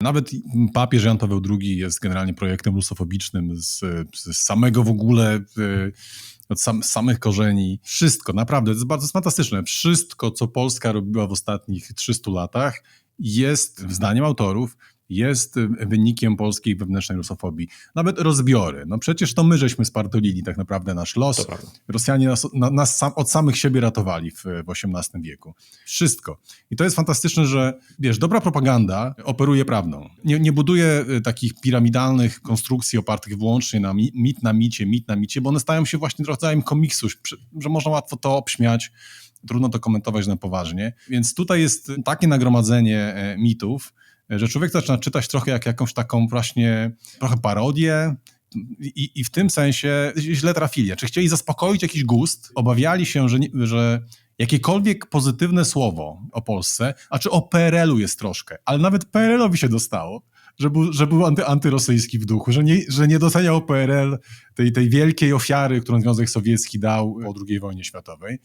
Nawet papież Jan Paweł II jest generalnie projektem rusofobicznym z, z samego w ogóle, e, od sam, samych korzeni. Wszystko, naprawdę, to jest bardzo fantastyczne. Wszystko, co Polska robiła w ostatnich 300 latach, jest, zdaniem autorów, jest wynikiem polskiej wewnętrznej rusofobii. Nawet rozbiory. No przecież to my żeśmy spartolili tak naprawdę nasz los. Rosjanie nas, na, nas sam, od samych siebie ratowali w, w XVIII wieku. Wszystko. I to jest fantastyczne, że wiesz, dobra propaganda operuje prawdą. Nie, nie buduje y, takich piramidalnych konstrukcji opartych wyłącznie na mi, mit na micie, mit na micie, bo one stają się właśnie rodzajem komiksu, że można łatwo to obśmiać, trudno to komentować na poważnie. Więc tutaj jest takie nagromadzenie e, mitów, że człowiek zaczyna czytać trochę jak jakąś taką właśnie, trochę parodię, i, I w tym sensie źle trafili. Czy chcieli zaspokoić jakiś gust, obawiali się, że, że jakiekolwiek pozytywne słowo o Polsce, a czy o PRL-u jest troszkę, ale nawet PRL-owi się dostało, że był, że był anty, antyrosyjski w duchu, że nie, że nie doceniał PRL tej, tej wielkiej ofiary, którą Związek Sowiecki dał po II wojnie światowej.